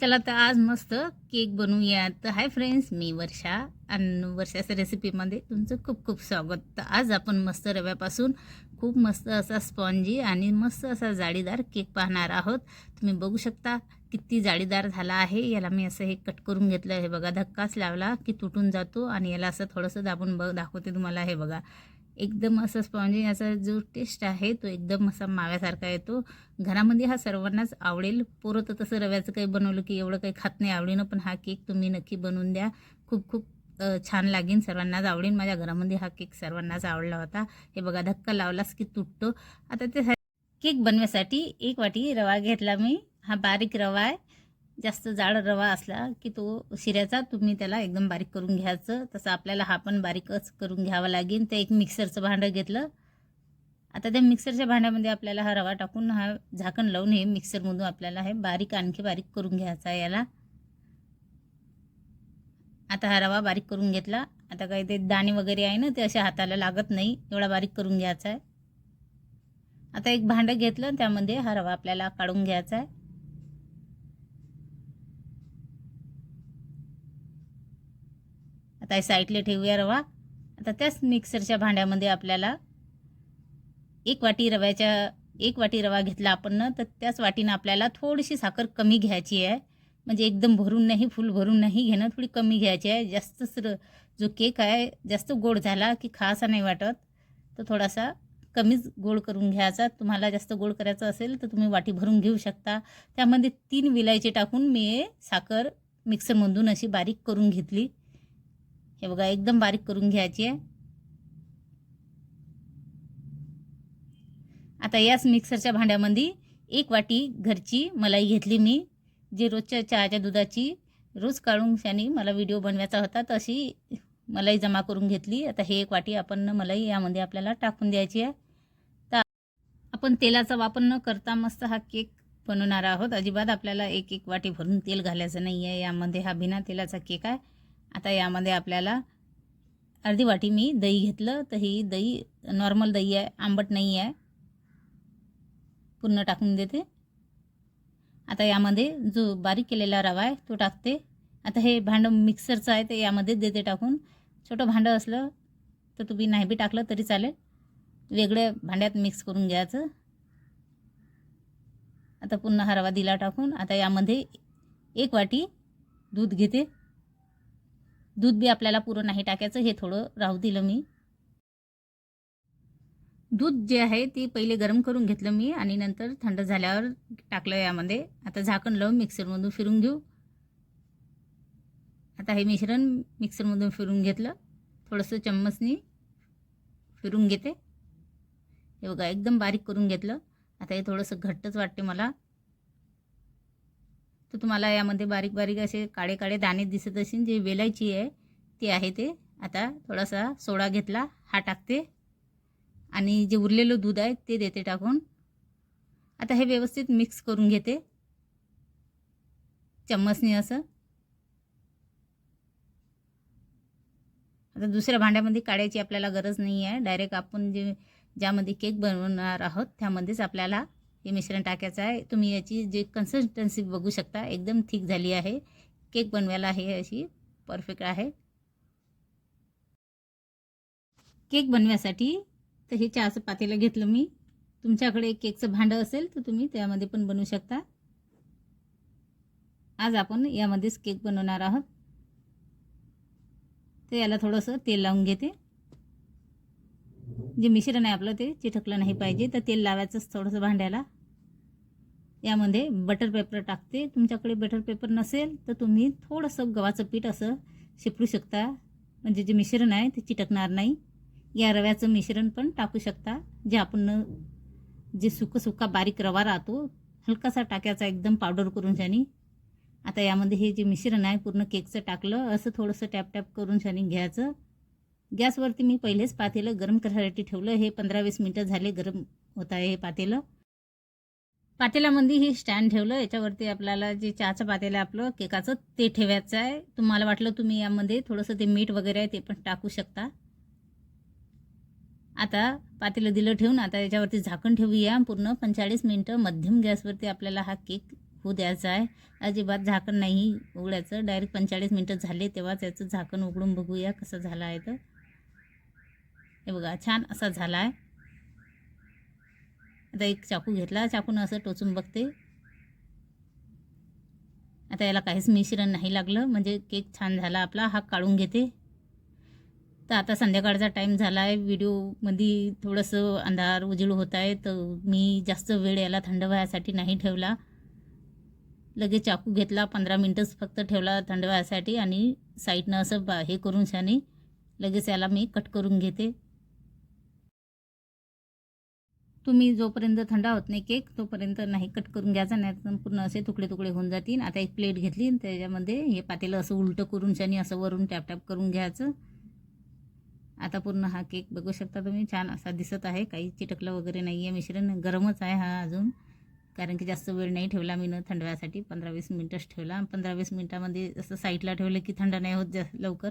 चला तर आज मस्त केक बनवूया तर हाय फ्रेंड्स मी वर्षा. आणि वर्षाच्या रेसिपीमध्ये तुमचं खूप खूप स्वागत. तर आज आपण मस्त रव्यापासून खूप मस्त असा स्पॉन्जी आणि मस्त असा जाळीदार केक पाहणार आहोत. तुम्ही बघू शकता किती जाळीदार झाला आहे. याला मी असं हे कट करून घेतलं. हे बघा धक्काच लावला की तुटून जातो आणि याला असं थोडंसं दाबून बघ दाखवते तुम्हाला. हे बघा एकदम असं स्पॉन्जी याचा जो टेस्ट आहे तो एकदम असा माव्यासारखा येतो. घरामध्ये हा सर्वांनाच आवडेल. पोरं तर तसं रव्याचं काही बनवलं की एवढं काही खात नाही आवडीनं पण हा केक तुम्ही नक्की बनवून द्या. खूप खूप छान लागेल. सर्वांनाच आवडेल. माझ्या घरामध्ये हा केक सर्वांनाच आवडला होता. हे बघा धक्का लावलास की तुटतो. आता ते केक बनवण्यासाठी एक वाटी रवा घेतला मी. हा बारीक रवा आहे. जास्त जाड रवा असला की तो शिऱ्याचा तुम्ही त्याला एकदम बारीक करून घ्यायचं. तसं आपल्याला हा पण बारीकच करून घ्यावा लागेल. ते एक मिक्सरचं भांडं घेतलं. आता त्या मिक्सरच्या भांड्यामध्ये आपल्याला हा रवा टाकून हा झाकण लावून हे मिक्सरमधून आपल्याला हे बारीक आणखी बारीक करून घ्यायचा आहे याला. आता हा रवा बारीक करून घेतला. आता काही ते दाणे वगैरे आहे ना ते अशा हाताला लागत नाही. एवढा बारीक करून घ्यायचा आहे. आता एक भांडं घेतलं त्यामध्ये हा रवा आपल्याला काढून घ्यायचा आहे. आता साईडला ठेवूया रवा. आता त्याच मिक्सरच्या भांड्यामध्ये आपल्याला एक वाटी रव्याच्या एक वाटी रवा घेतला आपण ना तर त्याच वाटीनं आपल्याला थोडीशी साखर कमी घ्यायची आहे. म्हणजे एकदम भरून नाही फुल भरून नाही घेणं थोडी कमी घ्यायची आहे. जास्तच र जो केक आहे जास्त गोड झाला की खासा नाही वाटत. तर थोडासा कमीच गोड करून घ्यायचा. तुम्हाला जास्त गोड करायचं असेल तर तुम्ही वाटी भरून घेऊ शकता. त्यामध्ये तीन विलायची टाकून मी साखर मिक्सरमधून अशी बारीक करून घेतली. हे बघा एकदम बारीक करून घ्यायची आहे. आता याच मिक्सरच्या भांड्यामध्ये एक वाटी घरची मलाई घेतली मी जे रोजच्या चहाच्या दुधाची रोज काढून शानी मला व्हिडिओ बनवायचा होता तशी मलाई जमा करून घेतली. आता हे एक वाटी आपण मलाई यामध्ये आपल्याला टाकून द्यायची आहे. तर आपण तेलाचा वापर न करता मस्त हा केक बनवणार आहोत. अजिबात आपल्याला एक एक वाटी भरून तेल घालायचं नाही आहे यामध्ये हा बिना तेलाचा केक आहे. आता यामध्ये आपल्याला अर्धी वाटी मी दही घेतलं तर ही दही नॉर्मल दही आहे आंबट नाही आहे. पूर्ण टाकून देते. आता यामध्ये जो बारीक केलेला रवा आहे तो टाकते. आता हे भांडं मिक्सरचं आहे ते यामध्ये देते टाकून. छोटं भांडं असलं तर तुम्ही नाही बी टाकलं तरी चालेल. वेगळ्या भांड्यात मिक्स करून घ्यायचं. आता पुन्हा हा रवा दिला टाकून आता यामध्ये एक वाटी दूध घेते. दूध बी आपल्याला पुरं नाही टाकायचं हे थोडं राहू दिलं मी. दूध जे आहे ते पहिले गरम करून घेतलं मी आणि नंतर थंड झाल्यावर टाकलं यामध्ये. आता झाकण लावून मिक्सरमधून फिरून घेऊ. आता हे मिश्रण मिक्सरमधून फिरून घेतलं. थोडंसं चम्मचनी फिरून घेते. हे बघा एकदम बारीक करून घेतलं. आता हे थोडंसं घट्टच वाटते मला. तर तुम्हाला यामध्ये बारीक बारीक असे काळे काळे दाणे दिसत असेल जे वेलायची आहे ती आहे ते. आता थोडासा सोडा घेतला हा टाकते. आणि जे उरलेलं दूध आहे ते देते टाकून. आता हे व्यवस्थित मिक्स करून घेते. चम्मचनी असं. आता दुसऱ्या भांड्यामध्ये काढायची आपल्याला गरज नाही आहे डायरेक्ट आपण जे ज्यामध्ये केक बनवणार आहोत त्यामध्येच आपल्याला हे मिश्रण टाकायचं आहे. तुम्ही याची जे कन्सिस्टन्सी बघू शकता एकदम थिक झाली आहे. केक बनवायला हे अशी परफेक्ट आहे. केक बनवायसाठी तर हे चहाचं पातेलं घेतलं मी. तुमच्याकडे केकचं भांडं असेल तर तुम्ही त्यामध्ये पण बनवू शकता. आज आपण यामध्येच केक बनवणार आहोत. तर याला थोडंसं तेल लावून घेते. जे मिश्रण आहे आपलं ते चिटकलं नाही पाहिजे. तर तेल लावायचंच थोडंसं भांड्याला. यामध्ये बटर पेपर टाकते. तुमच्याकडे बटर पेपर नसेल तर तुम्ही थोडंसं गव्हाचं पीठ असं शिपडू शकता. म्हणजे जे मिश्रण आहे ते चिटकणार नाही. या रव्याचं मिश्रण पण टाकू शकता. जे आपण जे सुकं सुका बारीक रवा राहतो हलकासा टाकायचा एकदम पावडर करून शानी आता यामध्ये हे जे मिश्रण आहे पूर्ण केकचं टाकलं असं थोडंसं टॅप टॅप करून शानी घ्यायचं. गॅसवरती मी पहिलेच पातेलं गरम करायसाठी ठेवलं. हे पंधरा वीस मिनटं झाले गरम होत आहे हे पातेलं. पातेल्यामध्ये हे स्टँड ठेवलं याच्यावरती आपल्याला जे चहाचं पातेलं आपलं केकाचं ते ठेवायचं आहे. तुम्हाला वाटलं तुम्ही यामध्ये थोडंसं ते मीठ वगैरे आहे ते पण टाकू शकता. आता पातेलं दिलं ठेवून आता याच्यावरती झाकण ठेवूया. पूर्ण पंचेचाळीस मिनटं मध्यम गॅसवरती आपल्याला हा केक होऊ द्यायचा आहे. अजिबात झाकण नाही उघडायचं. डायरेक्ट पंचेचाळीस मिनटं झाले तेव्हाच याचं झाकण उघडून बघूया कसं झालं आहे तर. हे बघा छान असा झाला आहे. आता एक चाकू घेतला चाकून असं टोचून बघते. आता याला काहीच मिश्रण नाही लागलं म्हणजे केक छान झाला आपला हा काढून घेते. तर आता संध्याकाळचा टाईम झाला आहे व्हिडिओमध्ये थोडंसं अंधार उजेड होत आहे तर मी जास्त वेळ याला थंड व्हायसाठी नाही ठेवला. लगेच चाकू घेतला पंधरा मिनटंच फक्त ठेवला थंड व्हायसाठी आणि साईडनं असं बा हे करून छानी लगेच याला मी कट करून घेते. तुम्ही जोपर्यंत थंडा होत नाही केक तोपर्यंत नाही कट करून घ्यायचा नाही तर पूर्ण असे तुकडे तुकडे होऊन जातील. आता एक प्लेट घेतली आणि त्याच्यामध्ये हे पातेलं असं उलटं करून शाने असं वरून टॅप टॅप करून घ्यायचं. आता पूर्ण हा केक बघू शकता तुम्ही छान असा दिसत आहे. काही चिटकलं वगैरे नाही आहे मिश्रण गरमच आहे हा अजून. कारण की जास्त वेळ नाही ठेवला मी न थंड व्हायसाठी पंधरा वीस मिनटंच ठेवला. पंधरा वीस मिनटामध्ये असं साईडला ठेवलं की थंड नाही होत जास्त लवकर.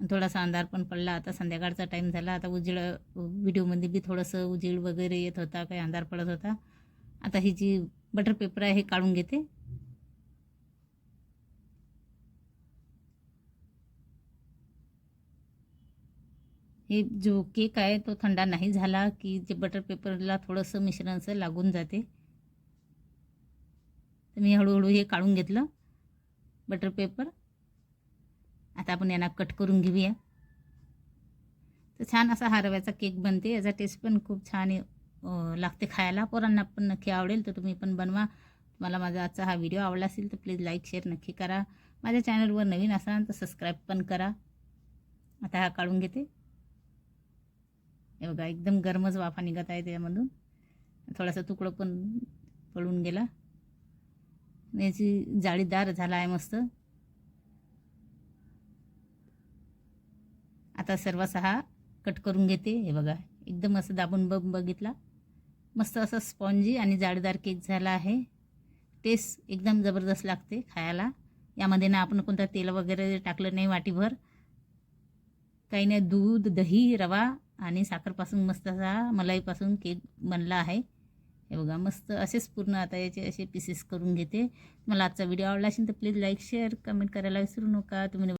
थोडासा अंधार पण पडला. आता संध्याकाळचा टाईम झाला. आता उजेड व्हिडिओमध्ये बी थोडंसं उजेड वगैरे येत होता काही अंधार पडत होता. आता ही जी बटर पेपर आहे हे काढून घेते. हे जो केक आहे तो थंडा नाही झाला की जे बटर पेपरला थोडंसं मिश्रणचं लागून जाते. तर मी हळूहळू हे काढून घेतलं बटर पेपर आता आपण यांना कट करून घेऊया. तर छान असा हा रव्याचा केक बनते. याचा टेस्ट पण खूप छान लागते खायला. पोरांना पण नक्की आवडेल तर तुम्ही पण बनवा. तुम्हाला माझा आजचा हा व्हिडिओ आवडला असेल तर प्लीज लाईक शेअर नक्की करा. माझ्या चॅनलवर नवीन असाल तर सबस्क्राईब पण करा. आता हा काढून घेते. हे बघा एकदम गरमच वाफा निघत आहे त्यामधून. थोडासा तुकडं पण पळून गेला. याची जाळीदार झाला आहे मस्त. आता सर्व सहा कट करून घेते. हे बघा एकदम असं दाबून बघ बघितला. मस्त असं स्पॉन्जी आणि जाळीदार केक झाला आहे. टेस्ट एकदम जबरदस्त लागते खायला. यामध्ये ना आपण कोणतं तेल वगैरे टाकलं नाही वाटीभर. काही नाही दूध दही रवा आणि साखरपासून मस्त असा मलाईपासून केक बनला आहे. हे बघा मस्त असेच पूर्ण आता याचे असे पीसेस करून घेते. मला आजचा व्हिडिओ आवडला असेल तर प्लीज लाईक शेअर कमेंट करायला विसरू नका. तुम्ही